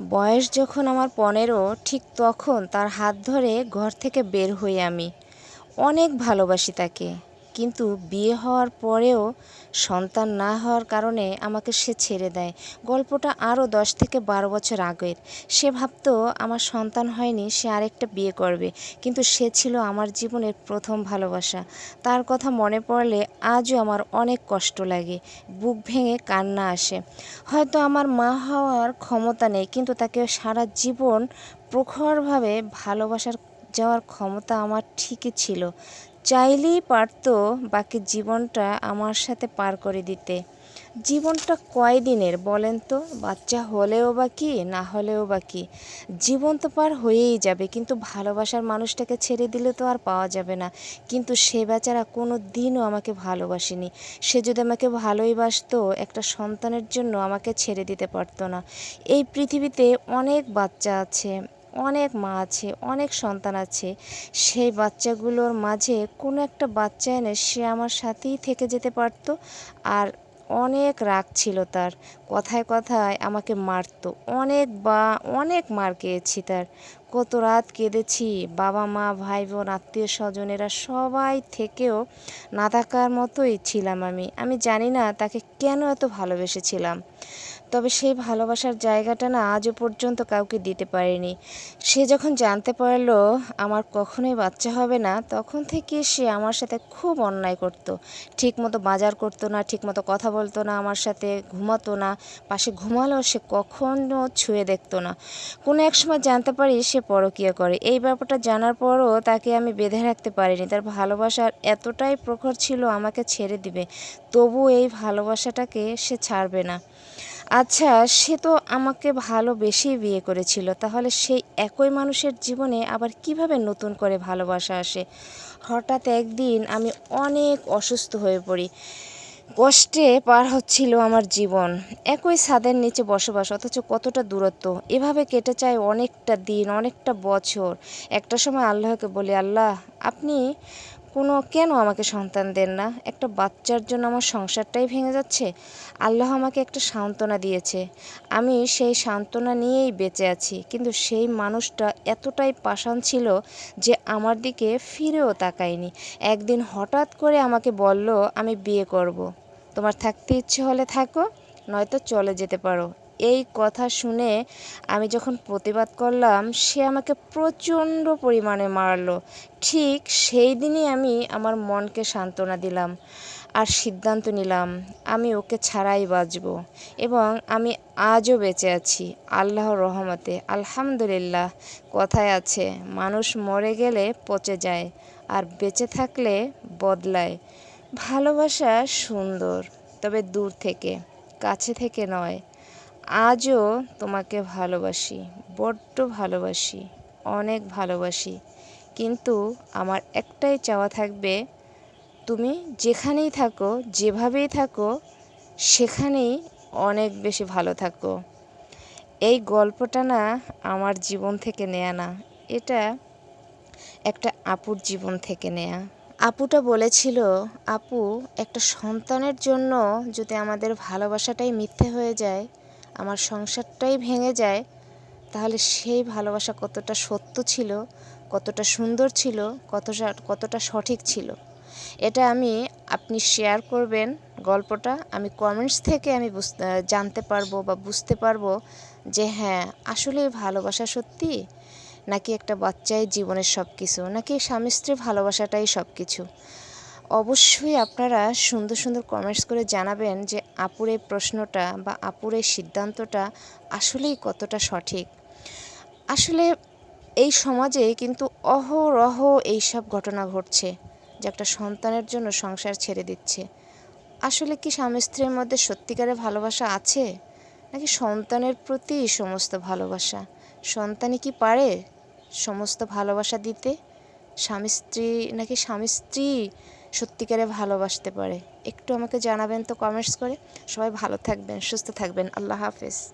বয়স যখন আমার পনেরো, ঠিক তখন তার হাত ধরে ঘর থেকে বের হই আমি। অনেক ভালোবাসি তাকে। কিন্তু বিয়ে হওয়ার পরেও সন্তান না হওয়ার কারণে আমাকে সে ছেড়ে দেয়। গল্পটা আরও দশ থেকে বারো বছর আগের। সে ভাবতো, আমার সন্তান হয়নি, সে আরেকটা বিয়ে করবে। কিন্তু সে ছিল আমার জীবনের প্রথম ভালোবাসা। তার কথা মনে পড়লে আজও আমার অনেক কষ্ট লাগে। বুক ভেঙে কান্না আসে। হয়তো আমার মা হওয়ার ক্ষমতা নেই, কিন্তু তাকে সারা জীবন প্রখরভাবে ভালোবাসার যাওয়ার ক্ষমতা আমার ঠিকই ছিল। চাইলেই পারতো বাকি জীবনটা আমার সাথে পার করে দিতে। জীবনটা কয়দিনের বলেন তো? বাচ্চা হলেও বা কি, না হলেও বা কি? জীবন তো পার হয়েই যাবে, কিন্তু ভালোবাসার মানুষটাকে ছেড়ে দিলে তো আর পাওয়া যাবে না। কিন্তু সে বেচারা কোনো দিনও আমাকে ভালোবাসেনি। সে যদি আমাকে ভালোই বাসতো একটা সন্তানের জন্য আমাকে ছেড়ে দিতে পারতো না। এই পৃথিবীতে অনেক বাচ্চা আছে। অনেক মা আছে, অনেক সন্তান আছে। সেই বাচ্চাগুলোর মাঝে কোনো একটা বাচ্চা এনে সে আমার সাথেই থেকে যেতে পারতো আর অনেক রাগ ছিল তার। কথায় কথায় আমাকে মারতো। অনেক বা, অনেক মার খেয়েছি তার। কত রাত কেঁদেছি। বাবা, মা ভাই বোন আত্মীয় স্বজনেরা সবাই থেকেও না থাকার মতোই ছিলাম আমি। আমি জানি না তাকে কেন এত ভালোবেসেছিলাম। তবে সেই ভালোবাসার জায়গাটা না আজও পর্যন্ত কাউকে দিতে পারিনি। সে যখন জানতে পারল আমার কখনোই বাচ্চা হবে না, তখন থেকে সে আমার সাথে খুব অন্যায় করতো। ঠিকমতো বাজার করতো না, ঠিকমতো কথা বলতো না, আমার সাথে ঘুমাতো না, পাশে ঘুমালেও সে কখনো ছুঁয়ে দেখতো না। কোনো এক সময় জানতে পারি সে পরকীয়া করে। এই ব্যাপারটা জানার পরও তাকে আমি বেঁধে রাখতে পারিনি। তার ভালোবাসার এতটাই প্রখর ছিল, আমাকে ছেড়ে দিবে। তবু এই ভালোবাসাটাকে সে ছাড়বে না। আচ্ছা সে তো আমাকে ভালোবেসেই বিয়ে করেছিল। তাহলে সেই একই মানুষের জীবনে আবার কীভাবে নতুন করে ভালোবাসা আসে? হঠাৎ একদিন আমি অনেক অসুস্থ হয়ে পড়ি। কষ্টে পার হচ্ছিল আমার জীবন। একই ছাদের নিচে বসবাস, অথচ কতটা দূরত্ব। এভাবে কেটে যায় অনেকটা দিন, অনেকটা বছর। একটা সময় আল্লাহকে বলি, আল্লাহ, আপনি কোনো, কেন আমাকে সন্তান দেন না? একটা বাচ্চার জন্য আমার সংসারটাই ভেঙে যাচ্ছে। আল্লাহ আমাকে একটা সান্ত্বনা দিয়েছে। আমি সেই সান্ত্বনা নিয়েই বেঁচে আছি। কিন্তু সেই মানুষটা এতটাই পাষাণ ছিল যে আমার দিকে ফিরেও তাকায়নি। একদিন হঠাৎ করে আমাকে বলল, আমি বিয়ে করব। তোমার থাকতে ইচ্ছে হলে থাকো, নয়তো চলে যেতে পারো। এই কথা শুনে আমি যখন প্রতিবাদ করলাম, সে আমাকে প্রচণ্ড পরিমাণে মারলো। ঠিক সেই দিনই আমি আমার মনকে সান্ত্বনা দিলাম আর সিদ্ধান্ত নিলাম, আমি ওকে ছাড়াই বাঁচব এবং আমি আজও বেঁচে আছি, আল্লাহর রহমতে। আলহামদুলিল্লাহ, কথায় আছে, মানুষ মরে গেলে পচে যায় আর বেঁচে থাকলে বদলায়। ভালোবাসা সুন্দর, তবে দূর থেকে, কাছে থেকে নয়। আজও তোমাকে ভালোবাসি, বড্ড ভালোবাসি, অনেক ভালোবাসি। কিন্তু আমার একটাই চাওয়া থাকবে, তুমি যেখানেই থাকো, যেভাবেই থাকো, সেখানেই অনেক বেশি ভালো থাকো। এই গল্পটা না আমার জীবন থেকে নেয়া না, এটা একটা আপুর জীবন থেকে নেয়া। আপুটা বলেছিল, আপু, একটা সন্তানের জন্য যদি আমাদের ভালোবাসাটাই মিথ্যে হয়ে যায়, আমার সংসারটাই ভেঙে যায়, তাহলে সেই ভালোবাসা কতটা সত্য ছিল, কতটা সুন্দর ছিল, কতটা কতটা সঠিক ছিল? এটা আমি, আপনি শেয়ার করবেন গল্পটা, আমি কমেন্টস থেকে আমি জানতে পারব বা বুঝতে পারব যে হ্যাঁ আসলে ভালোবাসা সত্যি? নাকি একটা বাচ্চাই জীবনের সব কিছু নাকি স্বামী স্ত্রীর ভালোবাসাটাই সব কিছু অবশ্যই আপনারা সুন্দর সুন্দর কমেন্টস করে জানাবেন যে আপুর এই প্রশ্নটা বা আপুর এই সিদ্ধান্তটা আসলেই কতটা সঠিক। আসলে এই সমাজে কিন্তু অহরহ এইসব ঘটনা ঘটছে যে একটা সন্তানের জন্য সংসার ছেড়ে দিচ্ছে। আসলে কি স্বামী স্ত্রীর মধ্যে সত্যিকারের ভালোবাসা আছে? নাকি সন্তানের প্রতি সমস্ত ভালোবাসা? সন্তানই কি পারে? সমস্ত ভালোবাসা দিতে স্বামী স্ত্রী, নাকি স্বামী স্ত্রী সত্যিকারে ভালোবাসতে পারে? একটু আমাকে জানাবেন তো কমেন্টস করে। সবাই ভালো থাকবেন, সুস্থ থাকবেন। আল্লাহ হাফেজ।